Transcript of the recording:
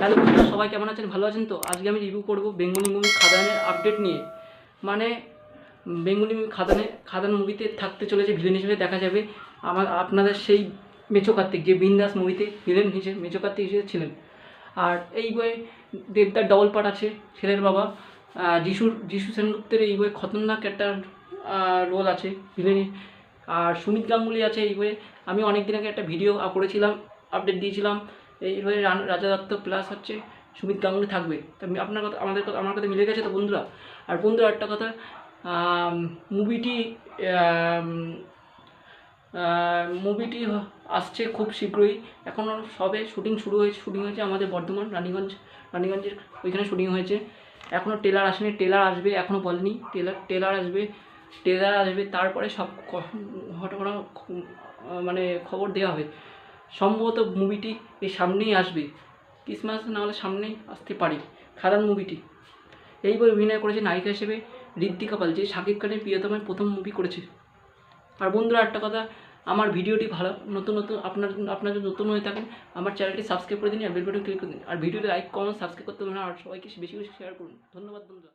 Hello বন্ধুরা, সবাই কেমন আছেন? ভালো আছেন তো? আজকে আমি রিভিউ করব বেঙ্গলি মুভি খাদানের আপডেট নিয়ে। মানে বেঙ্গলি মুভি খাদানে, খাদান মুভিতে থাকতে চলেছে ভিলেন হিসেবে দেখা যাবে। আমার, আপনাদের সেই মেচো কার্তিক, যে বিন্দাস মুভিতে ভিলেন হিসেবে, মেচো কার্তিক হিসেবে ছিলেন। আর এই বইয়ে দেবদার ডবল পার্ট আছে, ছেলের বাবা। যিশুর যিশু সেনগুপ্তের এই বইয়ে খতরনাক একটা রোল আছে ভিলেন আর সুমিত গাঙ্গুলি আছে এই বইয়ে। আমি অনেক দিন আগে একটা ভিডিও করেছিলাম আপডেট দিয়েছিলাম। এই বইয়ে রান- রাজা দত্ত প্লাস হচ্ছে সুমিত গাঙ্গুলি থাকবে। তা আপনার কথা, আমাদের কথা, আমার কথা মিলে গেছে তো বন্ধুরা? আর বন্ধুরা একটা কথা মুভিটি মুভিটি আসছে খুব শীঘ্রই। এখনও সবে শুটিং শুরু হয়েছে, শুটিং হয়েছে আমাদের বর্ধমান, রানীগঞ্জ, রানীগঞ্জের ওইখানে শুটিং হয়েছে। এখনও টেলার আসেনি টেলার আসবে এখনও বলেনি। টেলার টেলার আসবে টেলার আসবে, তারপরে সব ঘটনা মানে খবর দেওয়া হবে। সম্ভবত মুভিটি এই সামনেই আসবে। ক্রিসমাস না হলে সামনেই আসতে পারে খাদান মুভিটি এই বই অভিনয় করেছে নায়িকা হিসেবে ঋদ্ধিকা পাল, যে শাকিব খানের প্রিয়তমের প্রথম মুভি করেছে। আর বন্ধুরা একটা কথা, আমার ভিডিওটি ভালো, নতুন নতুন, আপনার আপনার যদি নতুন হয়ে থাকেন, আমার চ্যানেলটি সাবস্ক্রাইব করে দিন আর বেল ক্লিক করে দিন। আর ভিডিওটি লাইক কমেন্ট সাবস্ক্রাইব করতে হবে আর সবাইকে বেশি বেশি শেয়ার করুন। ধন্যবাদ বন্ধুরা।